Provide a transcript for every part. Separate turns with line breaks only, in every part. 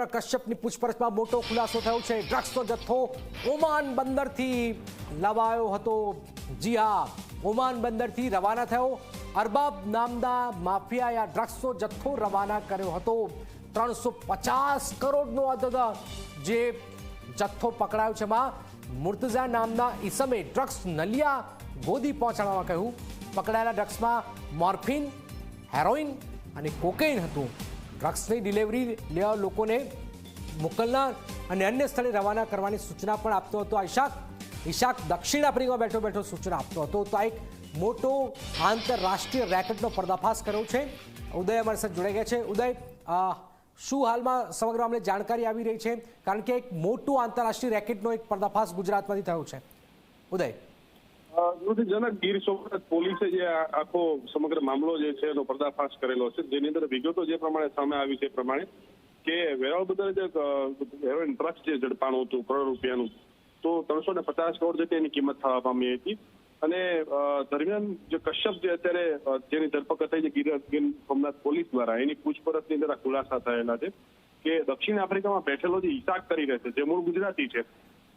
રવિન્દ્ર કશ્યપની પૂછપરછમાં મોટો ખુલાસો થયો છે. ડ્રગ્સનો જથ્થો ઓમાન બંદરથી લવાયો હતો. જી હા, ઓમાન બંદરથી રવાના થયો. અરબાબ નામના માફિયાએ ડ્રગ્સનો જથ્થો રવાના કર્યો હતો. ત્રણસો પચાસ કરોડનો જે જથ્થો પકડાયો છે એમાં મુર્તઝા નામના ઈસમે ડ્રગ્સ નલિયા ગોદી પહોંચાડવામાં કહ્યું. પકડાયેલા ડ્રગ્સમાં મોર્ફિન, હેરોઇન અને કોકેઇન હતું. ડ્રગ્સની ડિલિવરી લેવા લોકોને મોકલનાર અને અન્ય સ્થળે રવાના કરવાની સૂચના પણ આપતો હતો. ઈશાક ઈશાક દક્ષિણ આફ્રિકામાં બેઠો બેઠો સૂચના આપતો હતો. તો આ એક મોટો આંતરરાષ્ટ્રીય રેકેટનો પર્દાફાશ કર્યો છે. ઉદય અમારી સાથે જોડાઈ ગયા છે. ઉદય શું હાલમાં સમગ્ર અમને જાણકારી આવી રહી છે? કારણ કે એક મોટું આંતરરાષ્ટ્રીય રેકેટનો એક પર્દાફાશ ગુજરાતમાંથી થયો છે. ઉદય.
જનક ગીર સોમનાથ પોલીસે જે આખો સમગ્ર મામલો જે છે એનો પર્દાફાશ કરેલો છે. જેની અંદર વિગતો જે પ્રમાણે સામે આવી છે એ પ્રમાણે કે વેરાવળ બધા જે હેરોઇન ડ્રગ્સ જે ઝડપાણું હતું, કરોડ રૂપિયાનું, તો ત્રણસો ને પચાસ કરોડ જેટલી એની કિંમત થવા પામી હતી. અને દરમિયાન જે કશ્યપ જે અત્યારે જેની ધરપકડ થઈ છે ગીર સોમનાથ પોલીસ દ્વારા, એની પૂછપરછની અંદર આ ખુલાસા થયેલા છે કે દક્ષિણ આફ્રિકામાં બેઠેલો જે ઈશાક કરી રહે છે, જે મૂળ ગુજરાતી છે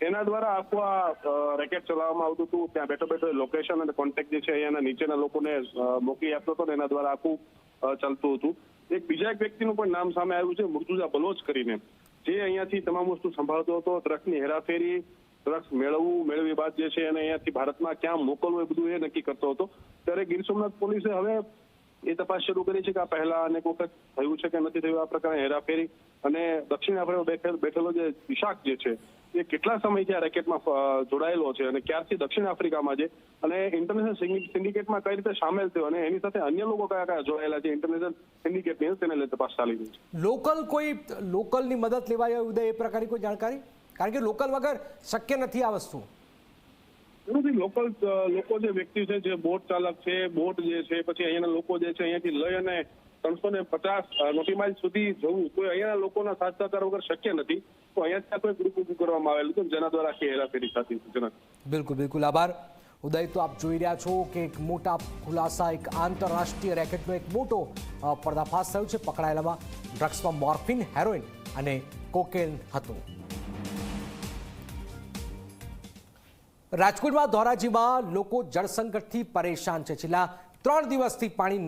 એના દ્વારા આખું આ રેકેટ ચલાવવામાં આવતું હતું. ત્યાં બેઠો બેઠો લોકેશન અને કોન્ટેક્ટ જે છે અહીંયાના નીચેના લોકોને મોકલી આપતો હતો એના દ્વારા આખું ચાલતું હતું. એક બીજા એક વ્યક્તિનું પણ નામ સામે આવ્યું છે મૃતુજા બલોચ કરીને. જે અહીંયાથી તમામ વસ્તુ સંભાળતો હતો, ટ્રકની હેરાફેરી ડ્રગ્સ મેળવવું મેળવી બાદ જે છે એને અહીંયાથી ભારતમાં ક્યાં મોકલવું એ બધું એ નક્કી કરતો હતો. ત્યારે ગીર સોમનાથ પોલીસે હવે એ તપાસ શરૂ કરી છે કે આ પહેલા અનેક વખત થયું છે કે નથી થયું, આ પ્રકારે હેરાફેરી. અને દક્ષિણ આફ્રિકા બેઠે- બેઠેલો જે વિશાખ જે છે, એ કેટલા સમયથી આ રેકેટમાં જોડાયેલો છે અને ક્યારથી દક્ષિણ આફ્રિકામાં છે? અને ઇન્ટરનેશનલ સિન્ડિકેટમાં કઈ રીતે સામેલ થયો? અને એની સાથે અન્ય લોકો કયા કયા જોડાયેલા છે? ઇન્ટરનેશનલ સિન્ડિકેટની તેને લઈને તપાસ ચાલી રહી છે.
લોકલ કોઈ લોકલની મદદ લેવાય ઉદય એ પ્રકારની કોઈ જાણકારી? કારણ કે લોકલ વગર શક્ય નથી આ વસ્તુ.
એનાથી લોકલ લોકો જે વ્યક્તિ છે, જે બોટ ચાલક છે, બોટ જે છે, પછી અહીંયાના લોકો જે છે, અહીંયાથી લઈ અને ત્રણસો ને પચાસ નોટી માઇલ સુધી જવું. કોઈ અહીંયાના લોકોના સાથ સહકાર વગર શક્ય નથી. તો અહીંયા કોઈ ગ્રુપ ઉભું કરવામાં આવેલું હતું જેના દ્વારા આખી હેરાફેરી થતી હતી.
બિલકુલ બિલકુલ. આભાર. ઉદય, તો આપ જોઈ રહ્યા છો કે એક મોટા ખુલાસા, એક આંતરરાષ્ટ્રીય રેકેટનો એક મોટો પર્દાફાશ થયો છે પકડાયેલામાં. ડ્રગ્સમાં મોર્ફિન, હેરોઇન અને કોકેન હતું. રાજકોટમાં ધોરાજીમાં લોકો જળસંકટથી પરેશાન છે. છેલ્લા ત્રણ દિવસથી પાણી